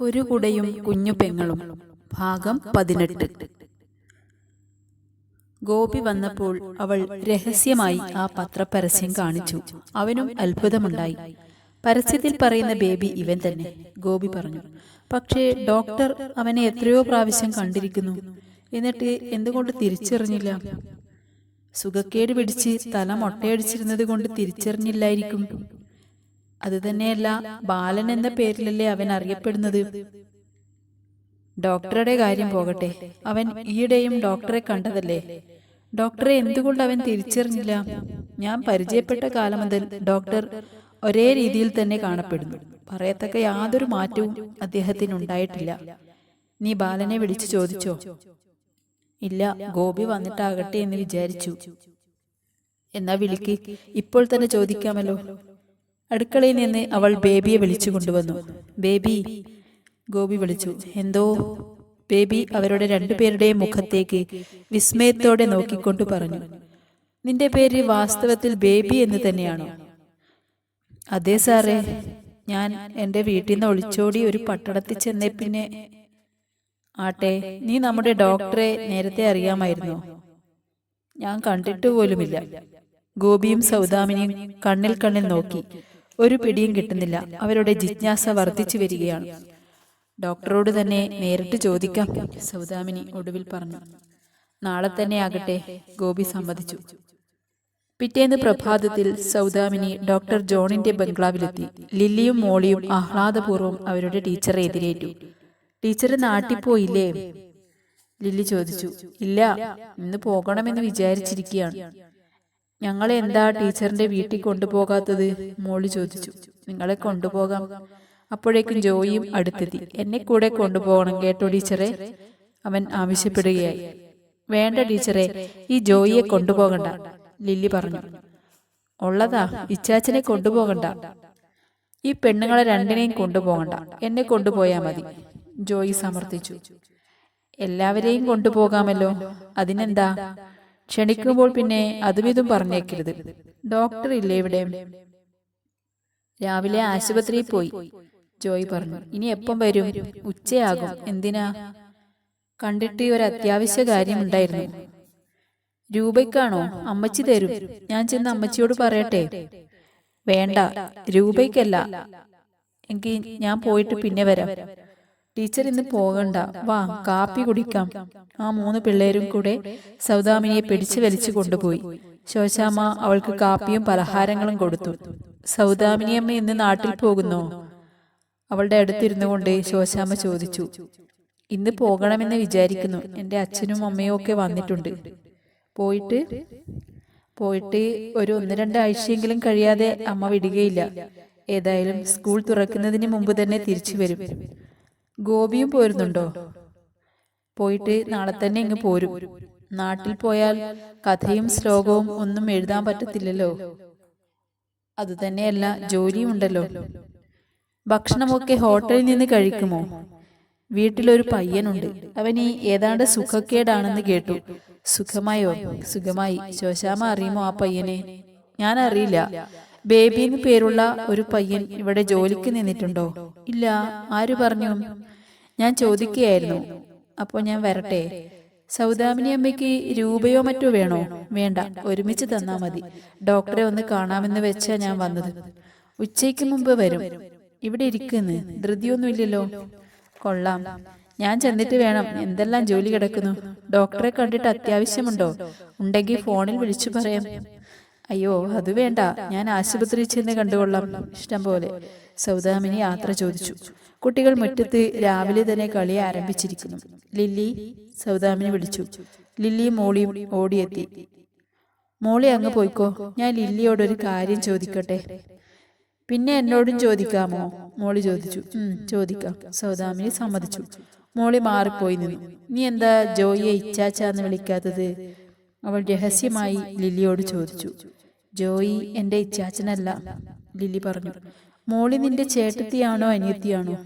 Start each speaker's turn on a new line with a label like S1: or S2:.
S1: ഒരു കുടയും കുഞ്ഞു പെങ്ങളും. ഭാഗം പതിനെട്ട്. ഗോപി വന്നപ്പോൾ അവൾ രഹസ്യമായി ആ പത്രപരസ്യം കാണിച്ചു. അവനും അത്ഭുതമുണ്ടായി. പരസ്യത്തിൽ പറയുന്ന ബേബി ഇവൻ തന്നെ ഗോപി പറഞ്ഞു. പക്ഷേ ഡോക്ടർ അവനെ എത്രയോ പ്രാവശ്യം കണ്ടിരിക്കുന്നു. എന്നിട്ട് എന്തുകൊണ്ട് തിരിച്ചറിഞ്ഞില്ല? സുഖക്കേട് പിടിച്ച് തല മൊട്ടയടിച്ചിരുന്നത് കൊണ്ട് തിരിച്ചറിഞ്ഞില്ലായിരിക്കും. അത് തന്നെയല്ല ബാലൻ എന്ന പേരിലല്ലേ അവൻ അറിയപ്പെടുന്നത്. ഡോക്ടറുടെ കാര്യം പോകട്ടെ. അവൻ ഈയിടെയും ഡോക്ടറെ കണ്ടതല്ലേ? ഡോക്ടറെ എന്തുകൊണ്ട് അവൻ തിരിച്ചറിഞ്ഞില്ല? ഞാൻ പരിചയപ്പെട്ട കാലം മുതൽ ഡോക്ടർ ഒരേ രീതിയിൽ തന്നെ കാണപ്പെടുന്നു. പറയത്തക്ക യാതൊരു മാറ്റവും അദ്ദേഹത്തിന് ഉണ്ടായിട്ടില്ല. നീ ബാലനെ വിളിച്ചു ചോദിച്ചോ? ഇല്ല ഗോപി വന്നിട്ടാകട്ടെ എന്ന് വിചാരിച്ചു. എന്നാ വിളിക്ക് ഇപ്പോൾ തന്നെ ചോദിക്കാമല്ലോ. അടുക്കളയിൽ നിന്ന് അവൾ ബേബിയെ വിളിച്ചു കൊണ്ടുവന്നു. ബേബി ഗോപി വിളിച്ചു. എന്തോ? ബേബി അവരുടെ രണ്ടുപേരുടെയും മുഖത്തേക്ക് വിസ്മയത്തോടെ നോക്കിക്കൊണ്ട് പറഞ്ഞു. നിന്റെ പേര് വാസ്തവത്തിൽ ബേബി എന്ന് തന്നെയാണോ? അതെ സാറേ. ഞാൻ എന്റെ വീട്ടിൽ നിന്ന് ഒളിച്ചോടി ഒരു പട്ടണത്തിൽ ചെന്നേ പിന്നെ ആട്ടെ നീ നമ്മുടെ ഡോക്ടറെ നേരത്തെ അറിയാമായിരുന്നോ? ഞാൻ കണ്ടിട്ട് പോലുമില്ല. ഗോപിയും സൗദാമിനിയും കണ്ണിൽ കണ്ണിൽ നോക്കി. ഒരു പിടിയും കിട്ടുന്നില്ല. അവരുടെ ജിജ്ഞാസ വർദ്ധിച്ചു വരികയാണ്. ഡോക്ടറോട് തന്നെ നേരിട്ട് ചോദിക്കാം. സൗദാമിനി ഒടുവിൽ പറഞ്ഞു. നാളെ തന്നെ ആകട്ടെ ഗോപി സമ്മതിച്ചു. പിറ്റേന്ന് പ്രഭാതത്തിൽ സൗദാമിനി ഡോക്ടർ ജോണിന്റെ ബംഗ്ലാവിലെത്തി. ലില്ലിയും മോളിയും ആഹ്ലാദപൂർവം അവരുടെ ടീച്ചറെ എതിരേറ്റു ടീച്ചർ നാട്ടിൽ പോയില്ലേ? ലില്ലി ചോദിച്ചു. ഇല്ല ഇന്ന് പോകണമെന്ന് വിചാരിച്ചിരിക്കുകയാണ്. ഞങ്ങളെ എന്താ ടീച്ചറിന്റെ വീട്ടിൽ കൊണ്ടുപോകാത്തത്? മോളി ചോദിച്ചു. നിങ്ങളെ കൊണ്ടുപോകാം. അപ്പോഴേക്കും ജോയിയും അടുത്തെത്തി. എന്നെ കൂടെ കൊണ്ടുപോകണം കേട്ടോ ടീച്ചറെ. അവൻ ആവശ്യപ്പെടുകയായി. വേണ്ട ടീച്ചറെ ഈ ജോയിയെ കൊണ്ടുപോകണ്ട ലില്ലി പറഞ്ഞു. ഉള്ളതാ ഇച്ചാച്ചനെ കൊണ്ടുപോകണ്ട. ഈ പെണ്ണുങ്ങളെ രണ്ടിനെയും കൊണ്ടുപോകണ്ട. എന്നെ കൊണ്ടുപോയാ മതി ജോയി സമർത്ഥിച്ചു. എല്ലാവരെയും കൊണ്ടുപോകാമല്ലോ. അതിനെന്താ? ക്ഷണിക്കുമ്പോൾ പിന്നെ അതും ഇതും പറഞ്ഞേക്കരുത്. ഡോക്ടർ ഇല്ലേ ഇവിടെ? രാവിലെ ആശുപത്രിയിൽ പോയി. ജോയ് പറഞ്ഞു ഇനി എപ്പം വരും? ഉച്ചയാകും. എന്തിനാ? കണ്ടിട്ട് ഒരു അത്യാവശ്യ കാര്യമുണ്ടായിരുന്നു. രൂപയ്ക്കാണോ? അമ്മച്ചി തരും. ഞാൻ ചെന്ന് അമ്മച്ചിയോട് പറയട്ടെ. വേണ്ട. രൂപയ്ക്കല്ല. എങ്കിൽ ഞാൻ പോയിട്ട് പിന്നെ വരാം. ടീച്ചർ ഇന്ന് പോകണ്ട. വാ കാപ്പി കുടിക്കാം. ആ മൂന്ന് പിള്ളേരും കൂടെ സൗദാമിനിയെ പിടിച്ചു വലിച്ചു കൊണ്ടുപോയി. ശോശാമ്മ അവൾക്ക് കാപ്പിയും പലഹാരങ്ങളും കൊടുത്തു. സൗദാമിനിയമ്മ ഇന്ന് നാട്ടിൽ പോകുന്നോ. അവളുടെ അടുത്തിരുന്നു കൊണ്ട് ശോശാമ്മ ചോദിച്ചു. ഇന്ന് പോകണമെന്ന് വിചാരിക്കുന്നു. എന്റെ അച്ഛനും അമ്മയും ഒക്കെ വന്നിട്ടുണ്ട്. പോയിട്ട് പോയിട്ട് ഒരു ഒന്ന് രണ്ടാഴ്ചയെങ്കിലും കഴിയാതെ അമ്മ വിടുകയില്ല. ഏതായാലും സ്കൂൾ തുറക്കുന്നതിന് മുമ്പ് തന്നെ തിരിച്ചു വരും. ഗോപിയും പോരുന്നുണ്ടോ? പോയിട്ട് നാളെ തന്നെ ഇങ്ങ് പോരും. നാട്ടിൽ പോയാൽ കഥയും ശ്ലോകവും ഒന്നും എഴുതാൻ പറ്റത്തില്ലല്ലോ. അതുതന്നെയല്ല ജോലിയും ഉണ്ടല്ലോ. ഭക്ഷണമൊക്കെ ഹോട്ടലിൽ നിന്ന് കഴിക്കുമോ? വീട്ടിലൊരു പയ്യനുണ്ട്. അവൻ ഈ ഏതാണ്ട് സുഖക്കേടാണെന്ന് കേട്ടു. സുഖമായോ? സുഖമായി? ശോശാമ അറിയുമോ ആ പയ്യനെ? ഞാൻ അറിയില്ല ബേബി എന്ന് പേരുള്ള ഒരു പയ്യൻ ഇവിടെ ജോലിക്ക് നിന്നിട്ടുണ്ടോ? ഇല്ല ആര് പറഞ്ഞു? ഞാൻ ചോദിക്കുകയായിരുന്നു. അപ്പോൾ ഞാൻ വരട്ടെ. സൗദാമിനി അമ്മയ്ക്ക് രൂപയോ മറ്റോ വേണോ? വേണ്ട ഒരുമിച്ച് തന്നാ മതി. ഡോക്ടറെ ഒന്ന് കാണാമെന്ന് വെച്ചാ ഞാൻ വന്നത്. ഉച്ചയ്ക്ക് മുമ്പ് വരും. ഇവിടെ ഇരിക്കുന്നു. ധൃതിയൊന്നുമില്ലല്ലോ. കൊള്ളാം. ഞാൻ ചെന്നിട്ട് വേണം. എന്തെല്ലാം ജോലി കിടക്കുന്നു? ഡോക്ടറെ കണ്ടിട്ട് അത്യാവശ്യമുണ്ടോ? ഉണ്ടെങ്കിൽ ഫോണിൽ വിളിച്ചു പറയാം. അയ്യോ അത് വേണ്ട. ഞാൻ ആശുപത്രി ചെന്ന് കണ്ടുകൊള്ളാം. ഇഷ്ടം പോലെ. സൗദാമിനി യാത്ര ചോദിച്ചു. കുട്ടികൾ മുറ്റത്ത് രാവിലെ തന്നെ കളി ആരംഭിച്ചിരിക്കുന്നു. ലില്ലി സൗദാമിനി വിളിച്ചു. ലില്ലിയും മോളിയും ഓടിയെത്തി. മോളി അങ്ങ് പോയിക്കോ. ഞാൻ ലില്ലിയോടൊരു കാര്യം ചോദിക്കട്ടെ. പിന്നെ എന്നോടും ചോദിക്കാമോ? മോളി ചോദിച്ചു. ചോദിക്കാം. സൗദാമിനി സമ്മതിച്ചു. മോളി മാറിപ്പോയി നിന്നു. നീ എന്താ ജോയിയെ ഇച്ചാച്ചാന്ന് വിളിക്കാത്തത്? അവൾ രഹസ്യമായി ലില്ലിയോട് ചോദിച്ചു ജോയി എന്റെ ഇച്ചാച്ചനല്ല ലില്ലി പറഞ്ഞു. മോളി നിന്റെ ചേട്ടത്തിയാണോ അനിയത്തിയാണോ?